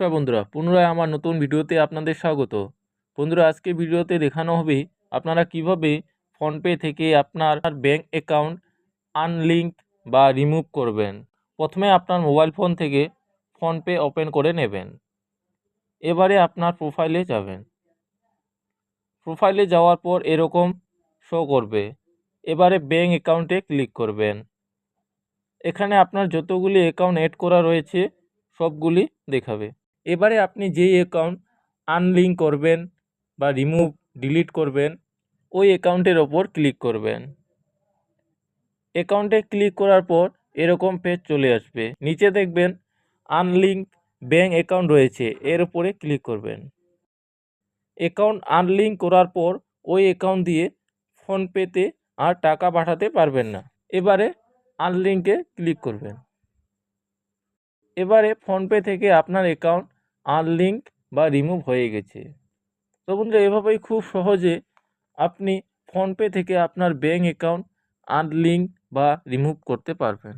নমস্কার বন্ধুরা, পুনরায় আমার নতুন ভিডিওতে আপনাদের স্বাগত। বন্ধুরা, আজকে ভিডিওতে দেখানো হবে আপনারা কীভাবে ফোনপে থেকে আপনার ব্যাংক অ্যাকাউন্ট আনলিঙ্ক বা রিমুভ করবেন। প্রথমে আপনার মোবাইল ফোন থেকে ফোনপে ওপেন করে নেবেন। এবারে আপনার প্রোফাইলে যাবেন। প্রোফাইলে যাওয়ার পর এরকম শো করবে। এবারে ব্যাংক অ্যাকাউন্টে ক্লিক করবেন। এখানে আপনার যতগুলি অ্যাকাউন্ট অ্যাড করা রয়েছে, সবগুলি দেখাবে। এবারে আপনি যেই অ্যাকাউন্ট আনলিঙ্ক করবেন বা রিমুভ ডিলিট করবেন, ওই অ্যাকাউন্টের ওপর ক্লিক করবেন। অ্যাকাউন্টে ক্লিক করার পর এরকম পেজ চলে আসবে। নিচে দেখবেন আনলিঙ্ক ব্যাঙ্ক অ্যাকাউন্ট রয়েছে, এর উপরে ক্লিক করবেন। অ্যাকাউন্ট আনলিঙ্ক করার পর ওই অ্যাকাউন্ট দিয়ে ফোনপেতে আর টাকা পাঠাতে পারবেন না। এবারে আনলিঙ্কে ক্লিক করবেন। এবারে ফোনপে থেকে আপনার অ্যাকাউন্ট আনলিঙ্ক বা রিমুভ হয়ে গেছে। তো বন্ধুরা, এভাবেই খুব সহজে আপনি ফোনপে থেকে আপনার ব্যাঙ্ক অ্যাকাউন্ট আনলিঙ্ক বা রিমুভ করতে পারবেন।